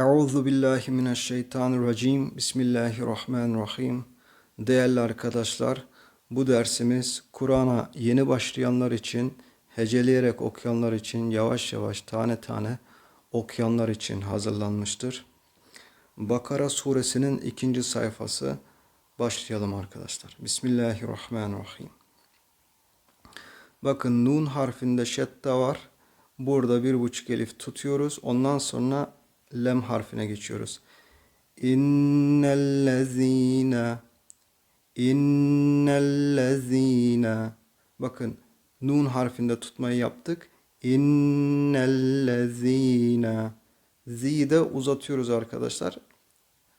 Euzu billahi mineşşeytanirracim. Bismillahirrahmanirrahim. Değerli arkadaşlar, bu dersimiz Kur'an'a yeni başlayanlar için, heceleyerek okuyanlar için, yavaş yavaş tane tane okuyanlar için hazırlanmıştır. Bakara suresinin ikinci sayfası. Başlayalım arkadaşlar. Bismillahirrahmanirrahim. Bakın nun harfinde şedda var. Burada bir buçuk elif tutuyoruz. Ondan sonra lem harfine geçiyoruz. İnnellezine İnnellezine Bakın nun harfinde tutmayı yaptık. İnnellezine Z'de uzatıyoruz arkadaşlar.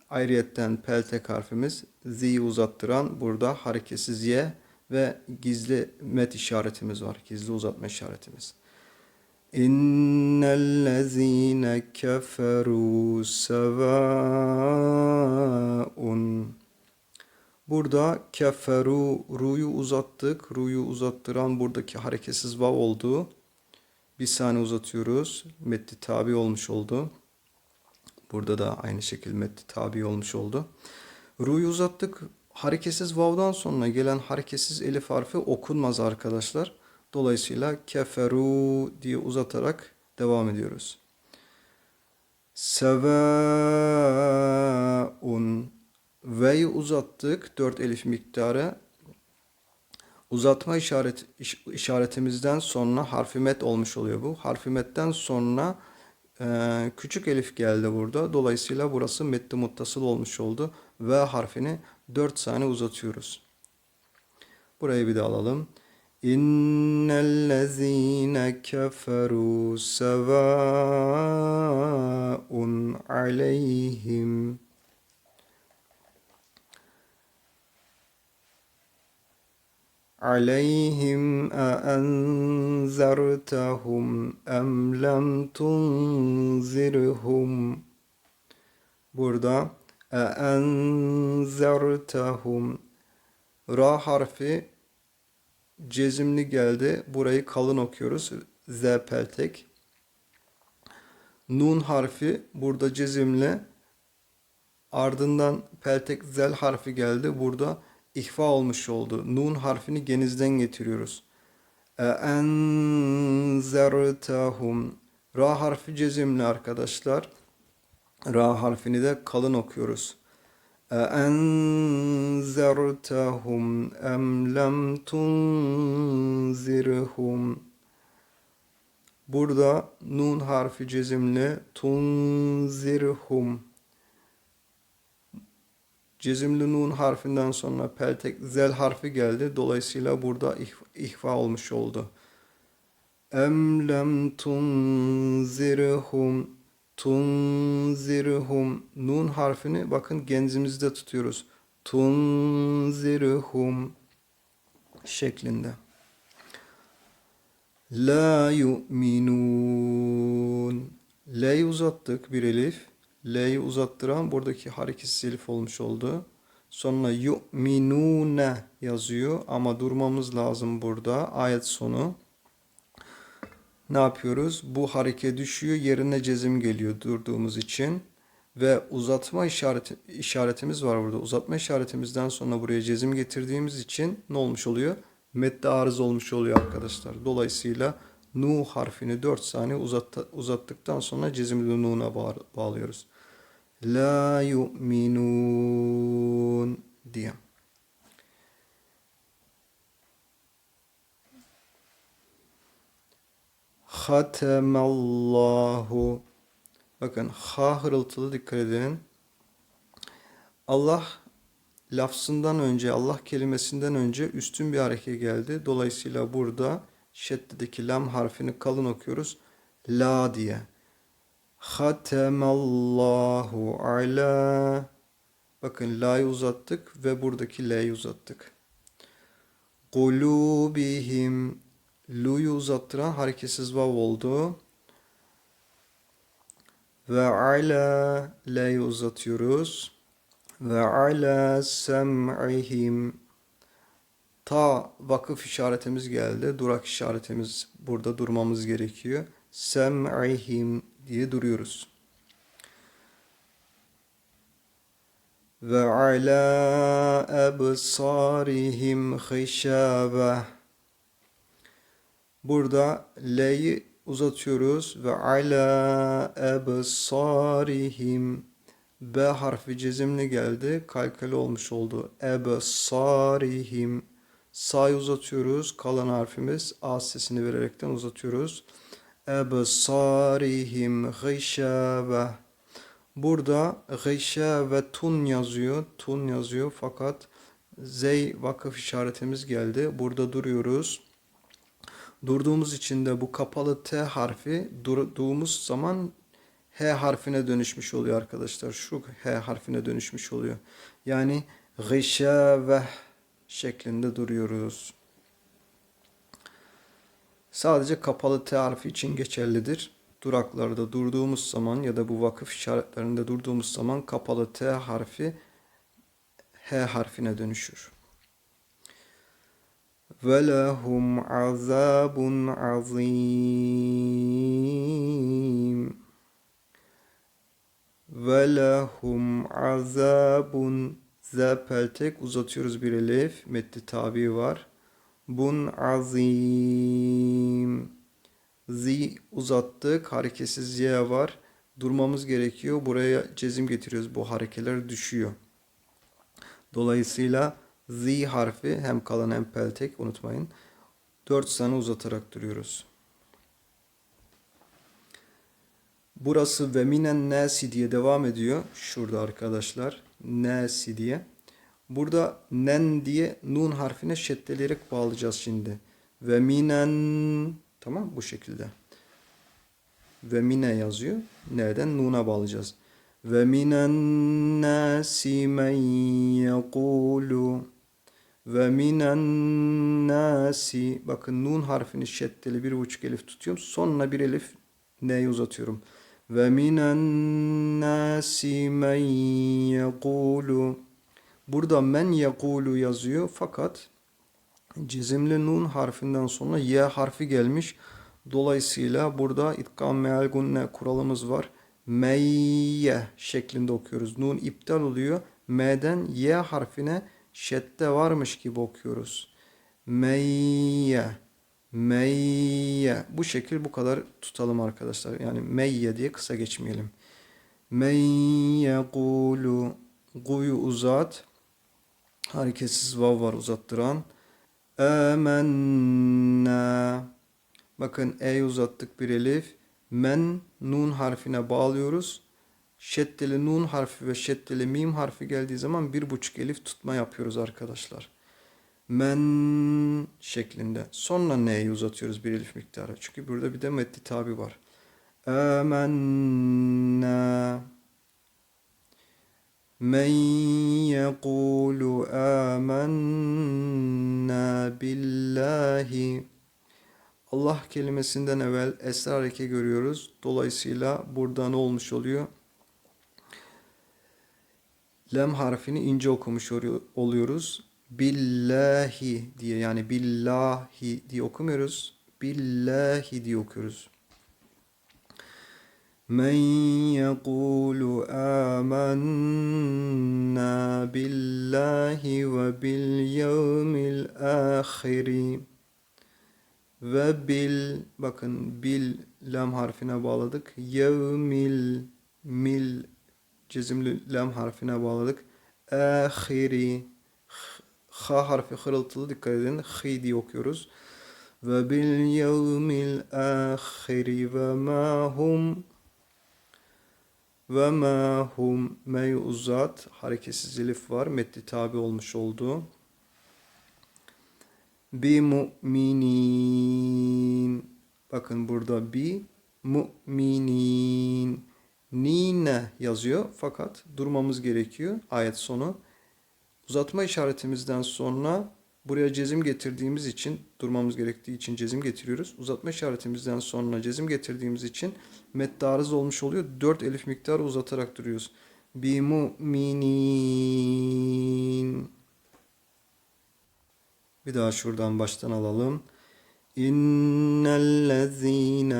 Ayrıyetten peltek harfimiz Z'yi uzattıran burada hareketsiz Y ve gizli met işaretimiz var. Gizli uzatma işaretimiz. İnnellezîne keferû sevâun Burada keferu ru'yu uzattık. Ru'yu uzattıran buradaki hareketsiz vav oldu. Bir saniye uzatıyoruz. Metni tabi olmuş oldu. Burada da aynı şekilde metni tabi olmuş oldu. Ru'yu uzattık. Hareketsiz vav'dan sonra gelen hareketsiz elif harfi okunmaz arkadaşlar. Dolayısıyla keferu diye uzatarak devam ediyoruz. Sevaun V'yi uzattık. 4 elif miktarı. Uzatma işaret, işaretimizden sonra harfi met olmuş oluyor bu. Harfi metten sonra e, küçük elif geldi burada. Dolayısıyla burası metni muttasıl olmuş oldu. V harfini 4 saniye uzatıyoruz. Burayı bir de alalım. İnnellezîne keferû sevâun aleyhim. عليهم أأنذرتهم أم لم تنذرهم Burada أأنذرتهم Ra harfi cezimli geldi. Burayı kalın okuyoruz. Z peltek. Nun harfi burada cezimli. Ardından peltek zel harfi geldi. Burada ihfa olmuş oldu. Nun harfini genizden getiriyoruz. Enzertahum. Ra harfi cezimli arkadaşlar. Ra harfini de kalın okuyoruz. Enzertahum em lem tunzirhum. Burada nun harfi cezimli tunzirhum. Cezimli nun harfinden sonra peltek zel harfi geldi. Dolayısıyla burada ihfa olmuş oldu. Em lem tunzirhum tunzirhum nun harfini bakın genzimizde tutuyoruz. Tunzirhum şeklinde. La yu'minun. L'yi uzattık bir elif. L'yi uzattıran buradaki hareketsiz elif olmuş oldu. Sonra yu'minune yazıyor ama durmamız lazım burada. Ayet sonu. Ne yapıyoruz? Bu hareke düşüyor. Yerine cezim geliyor durduğumuz için. Ve uzatma işareti, işaretimiz var burada. Uzatma işaretimizden sonra buraya cezim getirdiğimiz için ne olmuş oluyor? Medde arız olmuş oluyor arkadaşlar. Dolayısıyla nu harfini 4 saniye uzattı, uzattıktan sonra cezimli nuna bağlıyoruz. La yu'minun diye. Hatemallahu Bakın ha hırıltılı dikkat edin. Allah lafzından önce, Allah kelimesinden önce üstün bir hareket geldi. Dolayısıyla burada şeddedeki lam harfini kalın okuyoruz. La diye. Hatemallahu ala Bakın la'yı uzattık ve buradaki l'yi uzattık. Kulubihim Lu'yu uzattıran hareketsiz vav oldu. Ve ala L'yi uzatıyoruz. Ve ala sem'ihim Ta vakıf işaretimiz geldi. Durak işaretimiz burada durmamız gerekiyor. Sem'ihim diye duruyoruz. ve ala ebsarihim hişabe. Burada L'yi uzatıyoruz ve ala ebsarihim B harfi cezimli geldi. Kalkali olmuş oldu. Ebsarihim Sa'yı uzatıyoruz. Kalan harfimiz A sesini vererekten uzatıyoruz. Ebsarihim gışabe. Burada gışa tun yazıyor. Tun yazıyor fakat zey vakıf işaretimiz geldi. Burada duruyoruz. Durduğumuz için de bu kapalı T harfi durduğumuz zaman H harfine dönüşmüş oluyor arkadaşlar. Şu H harfine dönüşmüş oluyor. Yani gışave şeklinde duruyoruz. Sadece kapalı T harfi için geçerlidir. Duraklarda durduğumuz zaman ya da bu vakıf işaretlerinde durduğumuz zaman kapalı T harfi H harfine dönüşür. Ve lehum azabun azim. Ve lehum azabun zepeltek uzatıyoruz bir elif. Metni tabi var. Bun azim. Zi uzattık. Hareketsiz y var. Durmamız gerekiyor. Buraya cezim getiriyoruz. Bu harekeler düşüyor. Dolayısıyla Z harfi hem kalan hem peltek unutmayın. 4 tane uzatarak duruyoruz. Burası ve minen nasi diye devam ediyor. Şurada arkadaşlar. Nasi diye. Burada nen diye nun harfine şeddeleyerek bağlayacağız şimdi. Ve minen tamam bu şekilde. Ve mine yazıyor. Nereden? Nun'a bağlayacağız. Ve minen nasi men yekulu ve minen nasi bakın nun harfini şeddeli bir buçuk elif tutuyorum. Sonuna bir elif neyi uzatıyorum. Ve minen nasi men yekulu Burada men yekulu yazıyor fakat cizimli nun harfinden sonra y harfi gelmiş. Dolayısıyla burada itkam meal gunne kuralımız var. Meyye şeklinde okuyoruz. Nun iptal oluyor. M'den y harfine şedde varmış gibi okuyoruz. Meyye. Meyye. Bu şekil bu kadar tutalım arkadaşlar. Yani meyye diye kısa geçmeyelim. Meyye kulu. Guyu uzat. Hareketsiz vav var uzattıran. Amenna. Bakın e uzattık bir elif. Men nun harfine bağlıyoruz. Şeddeli nun harfi ve şeddeli mim harfi geldiği zaman bir buçuk elif tutma yapıyoruz arkadaşlar. Men şeklinde. Sonra neyi uzatıyoruz bir elif miktarı. Çünkü burada bir de metni tabi var. Amenna. Men yekulu amenna billahi. Allah kelimesinden evvel esrar eke görüyoruz. Dolayısıyla burada ne olmuş oluyor? Lem harfini ince okumuş oluyoruz. Billahi diye yani billahi diye okumuyoruz. Billahi diye okuyoruz. Men yekulu amennâ billahi ve bil yevmil ahiri ve bil bakın bil lam harfine bağladık. Yevmil mil cezimli lam harfine bağladık. Ahiri ha harfi hırıltılı dikkat edin. Hi diye okuyoruz. Ve bil yevmil ahiri ve ma hum ve ma hum mey uzat hareketsiz elif var. Metni tabi olmuş oldu. Bi mu'minin bakın burada bi mu'minin nine yazıyor fakat durmamız gerekiyor ayet sonu. Uzatma işaretimizden sonra buraya cezim getirdiğimiz için durmamız gerektiği için cezim getiriyoruz. Uzatma işaretimizden sonra cezim getirdiğimiz için meddarız olmuş oluyor. 4 elif miktarı uzatarak duruyoruz. Bi mu'minin. Bir daha şuradan baştan alalım. İnnellezî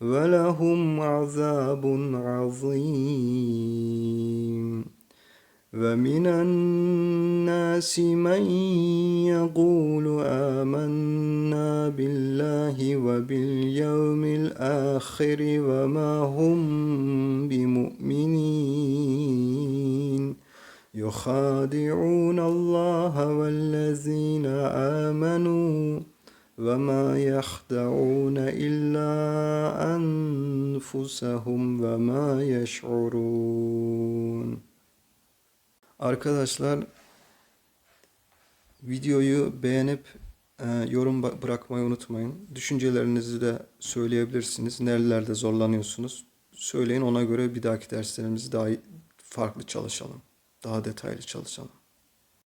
ولهم عذاب عظيم. ومن الناس من يقول آمنا بالله وباليوم الآخر وما هم بمؤمنين. يخادعون الله والذين آمنوا وما يخدعون إلا أنفسهم وما يشعرون Arkadaşlar videoyu beğenip e, yorum ba- bırakmayı unutmayın. Düşüncelerinizi de söyleyebilirsiniz. Nerelerde zorlanıyorsunuz? Söyleyin ona göre bir dahaki derslerimizi daha iyi- farklı çalışalım. Daha detaylı çalışalım.